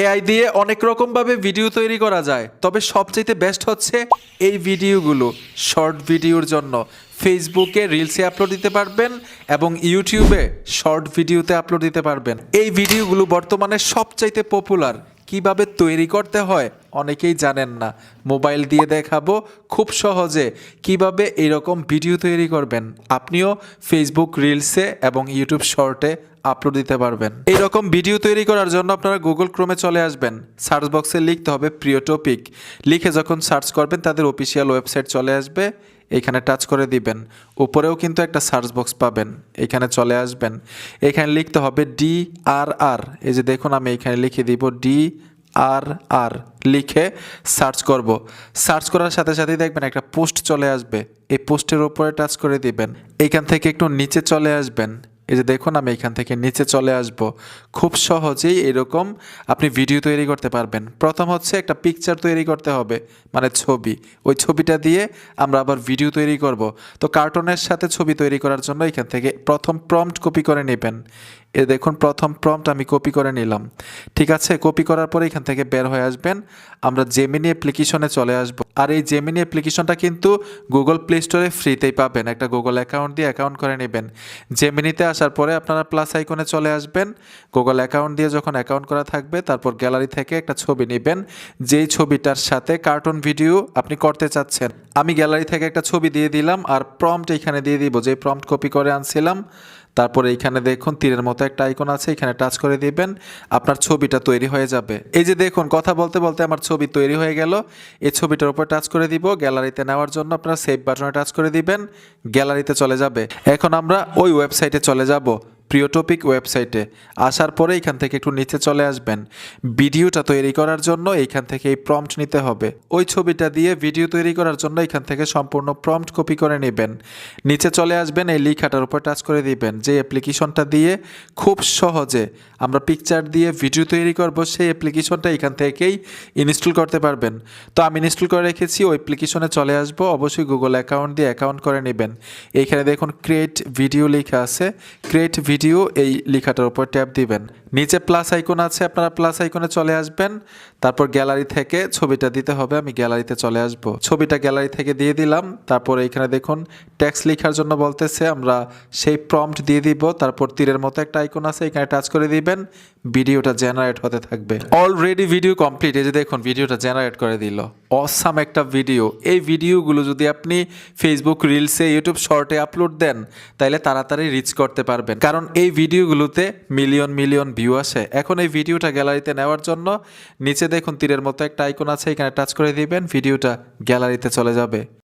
AI দিয়ে অনেক রকমভাবে ভিডিও তৈরি করা যায়, তবে সবচাইতে বেস্ট হচ্ছে এই ভিডিওগুলো শর্ট ভিডিওর জন্য। ফেসবুকে রিলসে আপলোড দিতে পারবেন এবং ইউটিউবে শর্ট ভিডিওতে আপলোড দিতে পারবেন। এই ভিডিওগুলো বর্তমানে সবচাইতে পপুলার কীভাবে তৈরি করতে হয় অনেকেই জানেন না। মোবাইল দিয়ে দেখাবো খুব সহজে কীভাবে এরকম ভিডিও তৈরি করবেন। আপনিও ফেসবুক রিলসে এবং ইউটিউব শর্টে আপলোড দিতে পারবেন। এইরকম ভিডিও তৈরি করার জন্য আপনারা গুগল ক্রোমে চলে আসবেন। সার্চ বক্সে লিখতে হবে প্রিয় টপিক লিখে যখন সার্চ করবেন, তাদের অফিসিয়াল ওয়েবসাইট চলে আসবে। এইখানে টাচ করে দিবেন। উপরেও কিন্তু একটা সার্চ বক্স পাবেন। এখানে চলে আসবেন। এখানে লিখতে হবে ডি আর আর এই যে দেখুন, আমি এখানে লিখে দিব ডি আর আর লিখে সার্চ করব। সার্চ করার সাথে সাথেই দেখবেন একটা পোস্ট চলে আসবে। এই পোস্টের উপরে টাচ করে দিবেন। এখান থেকে একটু নিচে চলে আসবেন। এই যে দেখুন, আমি এখান থেকে নিচে চলে আসব। খুব সহজেই এরকম আপনি ভিডিও তৈরি করতে পারবেন। প্রথম হচ্ছে একটা পিকচার তৈরি করতে হবে মানে ছবি। ওই ছবিটা দিয়ে আমরা আবার ভিডিও তৈরি করব। তো কার্টুনের সাথে ছবি তৈরি করার জন্য এখান থেকে প্রথম প্রম্পট কপি করে নেবেন। এ দেখুন, প্রথম প্রম্পট আমি কপি করে নিলাম। ঠিক আছে কপি করার পরে এখান থেকে বের হয়ে আসবেন। আমরা জেমিনি অ্যাপ্লিকেশনে চলে আসব। আর এই জেমিনি অ্যাপ্লিকেশনটা কিন্তু গুগল প্লে স্টোরে ফ্রিতেই পাবেন। একটা গুগল অ্যাকাউন্ট দিয়ে অ্যাকাউন্ট করে নেবেন। জেমিনিতে আসার পরে আপনারা প্লাস আইকনে চলে আসবেন। গুগল অ্যাকাউন্ট দিয়ে যখন অ্যাকাউন্ট করা থাকবে, তারপর গ্যালারি থেকে একটা ছবি নেবেন। যেই ছবিটার সাথে কার্টুন ভিডিও আপনি করতে চাচ্ছেন। আমি গ্যালারি থেকে একটা ছবি দিয়ে দিলাম আর প্রম্পট এখানে দিয়ে দিব। যে প্রম্পট কপি করে আনছিলাম তারপরে এইখানে দেখুন, তীরের মতো একটা আইকন আছে, এখানে টাচ করে দিবেন, আপনার ছবিটা তৈরি হয়ে যাবে। এই যে দেখুন, কথা বলতে বলতে আমার ছবি তৈরি হয়ে গেল। এই ছবিটার উপর টাচ করে দিব গ্যালারিতে নেওয়ার জন্য আপনারা সেভ বাটনে টাচ করে দিবেন গ্যালারিতে চলে যাবে। এখন আমরা ওই ওয়েবসাইটে চলে যাব। প্রিয় টপিক ওয়েবসাইটে আসার পরে এখান থেকে একটু নিচে চলে আসবেন। ভিডিওটা তৈরি করার জন্য এইখান থেকে এই প্রম্পট নিতে হবে। ওই ছবিটা দিয়ে ভিডিও তৈরি করার জন্য এখান থেকে সম্পূর্ণ প্রম্পট কপি করে নেবেন। নিচে চলে আসবেন, এই লেখাটার উপর টাচ করে দিবেন। যে অ্যাপ্লিকেশনটা দিয়ে খুব সহজে আমরা পিকচার দিয়ে ভিডিও তৈরি করব, সেই অ্যাপ্লিকেশনটা এখান থেকেই ইনস্টল করতে পারবেন। তো আমি ইনস্টল করে রেখেছি, ওই অ্যাপ্লিকেশনে চলে আসব। অবশ্যই গুগল অ্যাকাউন্ট দিয়ে অ্যাকাউন্ট করে নেবেন। এইখানে দেখুন ক্রিয়েট ভিডিও লেখা আছে। ক্রিয়েট ভিডিও এই লেখাটার উপর ট্যাপ দিবেন। নিচে প্লাস আইকন আছে, আপনারা প্লাস আইকনে চলে আসবেন। তারপর গ্যালারি থেকে ছবিটা দিতে হবে, আমি গ্যালারিতে চলে আসব। ছবিটা গ্যালারি থেকে দিয়ে দিলাম, তারপর এখানে দেখুন ট্যাক্স লেখার জন্য বলতেছে, আমরা সেই প্রম্পট দিয়ে দিব, তারপর তীরের মতো একটা আইকন আছে, এখানে টাচ করে দিবেন ভিডিওটা জেনারেট হতে থাকবে। অলরেডি ভিডিও কমপ্লিট এই যে দেখুন ভিডিওটা জেনারেট করে দিল। অসাম একটা ভিডিও এই ভিডিওগুলো যদি আপনি ফেসবুক রিলসে ইউটিউব শর্টে আপলোড দেন তাহলে তাড়াতাড়ি রিচ করতে পারবেন। কারণ এই ভিডিওগুলোতে মিলিয়ন মিলিয়ন ভিউ আসে এখন এই ভিডিওটা গ্যালারিতে নেওয়ার জন্য নিচে দেখুন তীরের মতো একটা আইকন আছে, এখানে টাচ করে দিবেন ভিডিওটা গ্যালারিতে চলে যাবে।